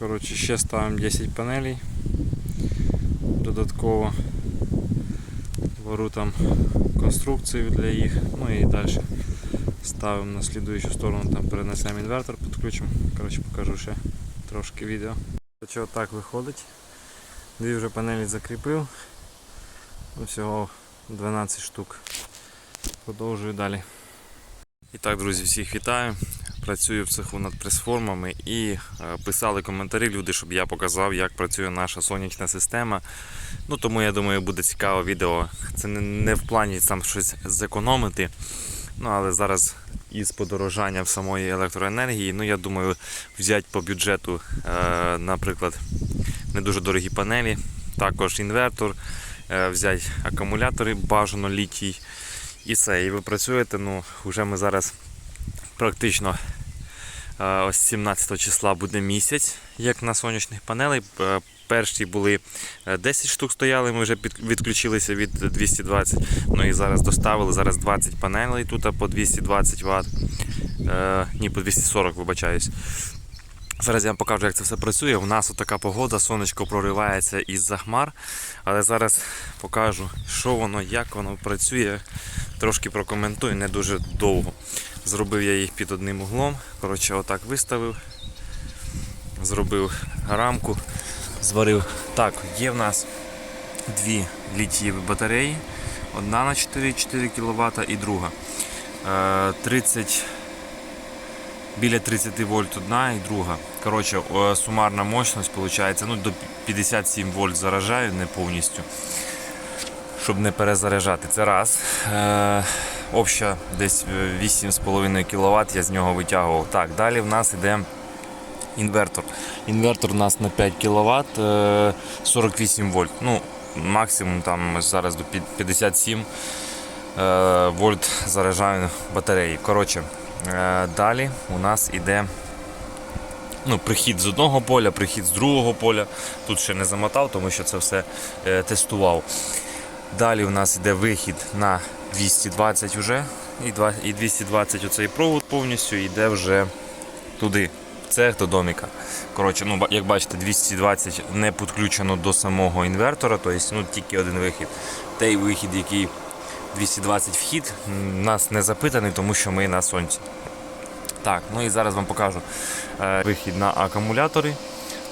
Коротше, ще ставимо 10 панелей. Додатково беру там конструкцію для їх. Ну і далі ставимо на слідуючу сторону, там перенесемо інвертор, підключимо. Коротше, покажу ще трошки відео. Коротше, отак виходить. Дві вже панелі закріпив. Ну, Всього 12 штук. Продовжую далі. І так, друзі, всіх вітаю. Працюю в цеху над пресформами і е, писали коментарі люди, щоб я показав, як працює наша сонячна система. Ну тому я думаю, буде цікаве відео. Це не, в плані там щось зекономити. Ну але зараз із подорожанням самої електроенергії, ну я думаю, взяти по бюджету, е, наприклад, не дуже дорогі панелі, також інвертор, е, взяти акумулятори, бажано літій. І все, і ви працюєте. Ну, вже ми зараз практично е, ось 17 числа буде місяць, як на сонячних панелей. Е, Перші були е, 10 штук стояли, ми вже відключилися від 220. Ну і зараз доставили. Зараз 20 панелей тут по 220 Вт. Е, ні, по 240, вибачаюсь. Зараз я вам покажу, як це все працює. У нас така погода, сонечко проривається із-за хмар. Але зараз покажу, що воно, як воно працює. Трошки прокоментую, не дуже довго. Зробив я їх під одним углом. Коротше, отак виставив. Зробив рамку, зварив. Так, є в нас дві літієві батареї. Одна на 4,4 кВт і друга. Е, 30 біля 30 вольт одна і друга. Коротше, е, сумарна мощність виходить, ну, до 57 вольт заражаю не повністю, щоб не перезаряджати. Це раз. Е, обща десь е, 8,5 кВт я з нього витягував. Так, далі в нас йде інвертор. Інвертор у нас на 5 кВт, е, 48 вольт. Ну, максимум там зараз до 57 е, вольт заряджаю батареї. Коротше, е, далі у нас іде ну, прихід з одного поля, прихід з другого поля. Тут ще не замотав, тому що це все е, тестував. Далі у нас йде вихід на 220 вже. І, 220 оцей провод повністю йде вже туди, в цех до доміка. Коротше, ну, як бачите, 220 не підключено до самого інвертора, тобто ну, тільки один вихід. Той вихід, який 220 вхід, нас не запитаний, тому що ми на сонці. Так, ну і зараз вам покажу е, вихід на акумулятори.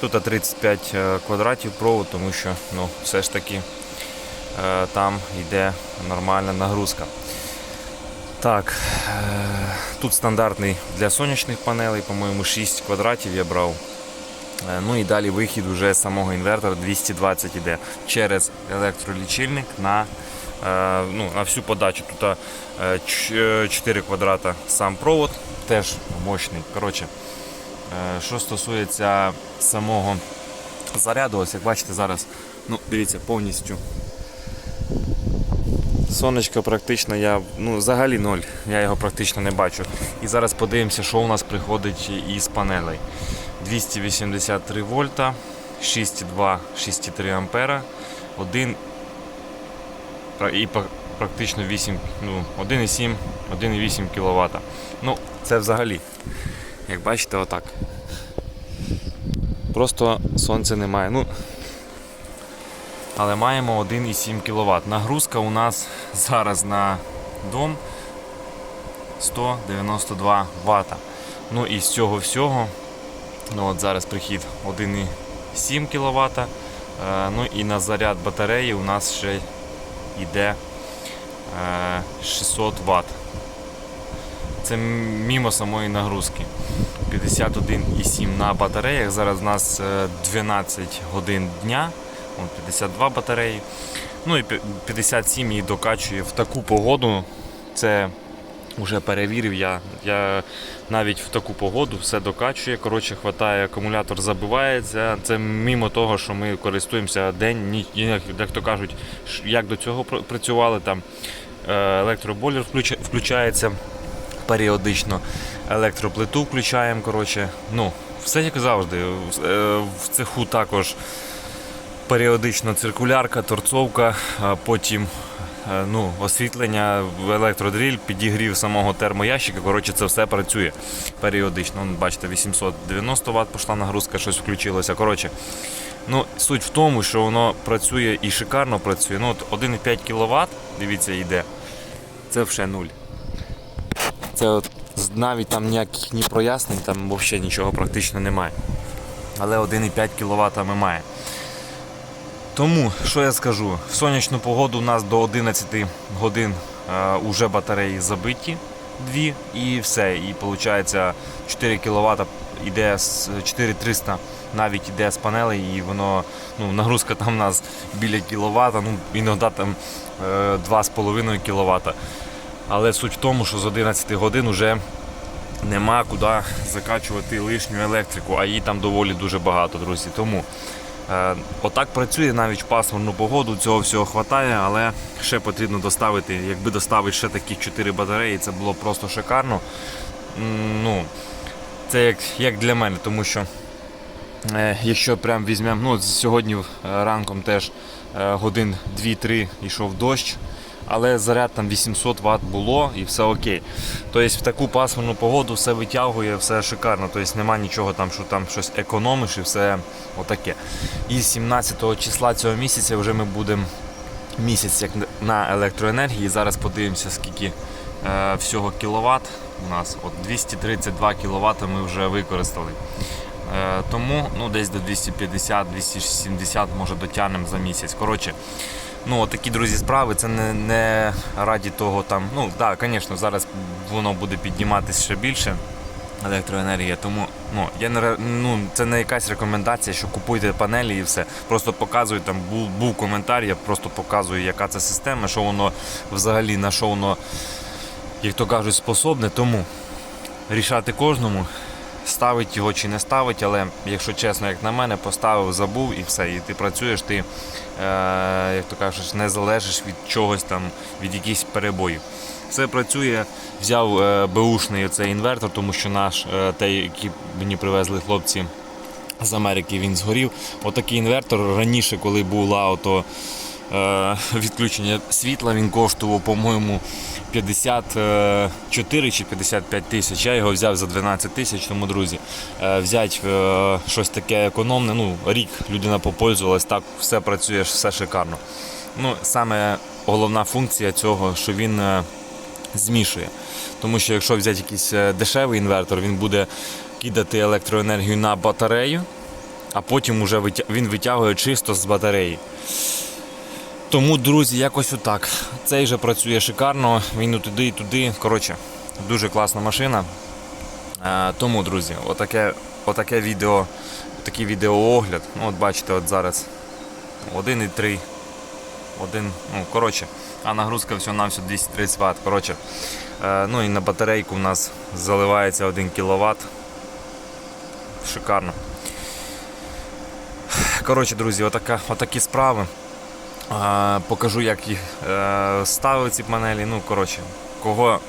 Тут 35 е, квадратів провод, тому що ну, все ж таки там йде нормальна нагрузка. Так, е, тут стандартний для сонячних панелей, по-моєму, 6 квадратів я брав. Е, Ну і далі вихід уже з самого інвертора 220 іде через електролічильник на, е, ну, на всю подачу. Тут 4 квадрата сам провод, теж мощний. Коротше, е, що стосується самого заряду, ось як бачите зараз, ну дивіться, повністю. Сонечко практично я ну взагалі ноль, я його практично не бачу. І зараз подивимося, що у нас приходить із панелей. 283 вольта, 6,2, 6,3 ампера, 1 і практично 8, ну, 1,7, 1,8 кВт. Ну, це взагалі, як бачите, отак. Просто сонця немає. Ну, але маємо 1,7 кВт. Нагрузка у нас зараз на дом 192 Вт. Ну і з цього всього, ну от зараз прихід 1,7 кВт. Е, ну і на заряд батареї у нас ще йде е, 600 Вт. Це мімо самої нагрузки. 51,7 на батареях. Зараз у нас е, 12 годин дня. Вон 52 батареї. Ну і 57 її докачує в таку погоду. Це вже перевірив я. Я навіть в таку погоду все докачує. Коротше, хватає, акумулятор забивається. Це мімо того, що ми користуємося день, ніч, як, то кажуть, як до цього працювали. Там е, включається періодично, електроплиту включаємо. Коротше, ну, все як завжди. Е, В цеху також періодично циркулярка, торцовка, потім е, ну, освітлення, електродріль, підігрів самого термоящика. Коротше, це все працює. періодично. Бачите, 890 Вт пішла нагрузка, щось включилося. Коротше, ну, суть в тому, що воно працює і шикарно працює. Ну, от 1,5 кВт, дивіться, йде. Це вже нуль. Це от навіть там ніяких ні прояснень, там взагалі нічого практично немає. Але 1,5 кВт ми маємо. Тому, що я скажу, в сонячну погоду у нас до 11 годин е, уже батареї забиті дві і все. І виходить 4 кВт іде з 4300 навіть іде з панелей, і воно ну, нагрузка там у нас біля кіловата, ну іноді там е, 2,5 кВт. Але суть в тому, що з 11 годин вже нема куди закачувати лишню електрику, а її там доволі дуже багато, друзі. Тому е, отак працює навіть в пасмурну погоду, цього всього вистачає, але ще потрібно доставити. Якби доставити ще такі 4 батареї, це було просто шикарно. Ну, це як, як для мене, тому що е, якщо прям візьмемо, ну сьогодні е, ранком теж е, годин 2-3 йшов дощ, але заряд там 800 Вт було і все окей. Тобто в таку пасмурну погоду все витягує, все шикарно. Тобто нема нічого там, що там щось економиш і все отаке. І 17 числа цього місяця вже ми будемо місяць як на електроенергії. Зараз подивимося, скільки е, всього кіловат у нас. От 232 кВт ми вже використали. Е, тому ну, десь до 250-270 може дотягнемо за місяць. Коротше, ну такі друзі справи. Це не, не раді того там. Ну так, звісно, зараз воно буде підніматися ще більше. Електроенергія, тому ну я не ну це не якась рекомендація, що купуйте панелі і все. Просто показую там був, був коментар, я просто показую, яка це система, що воно взагалі на що воно, як то кажуть, способне. Тому рішати кожному, ставить його чи не ставить, але якщо чесно, як на мене, поставив, забув і все. І ти працюєш, ти, е, як то кажеш, не залежиш від чогось там, від якихось перебоїв. Все працює. Взяв е, беушний цей інвертор, тому що наш, е, той, який мені привезли хлопці з Америки, він згорів. Отакий інвертор раніше, коли була ото, відключення світла, він коштував, по-моєму, 54 чи 55 тисяч. Я його взяв за 12 тисяч, тому, друзі, е, взяти е, щось таке економне. Ну, рік людина попользувалась, так все працює, все шикарно. Ну, саме головна функція цього, що він е, змішує. Тому що якщо взяти якийсь е, дешевий інвертор, він буде кидати електроенергію на батарею, а потім уже він витягує чисто з батареї. Тому, друзі, якось отак. Цей же працює шикарно, він і туди і туди. Коротше, дуже класна машина. Е, тому, друзі, отаке, отаке відео, такий відеоогляд. Ну, от бачите, от зараз 1,3. Один, ну, коротше, а нагрузка всього на все 230 Вт. Коротше, е, ну і на батарейку у нас заливається 1 кВт. Шикарно. Коротше, друзі, отака, отакі справи. Покажу, як їх е, ставили ці панелі. Ну, коротше, кого,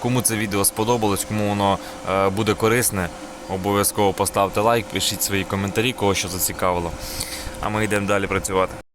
кому це відео сподобалось, кому воно е, буде корисне, обов'язково поставте лайк, пишіть свої коментарі, кого що зацікавило. А ми йдемо далі працювати.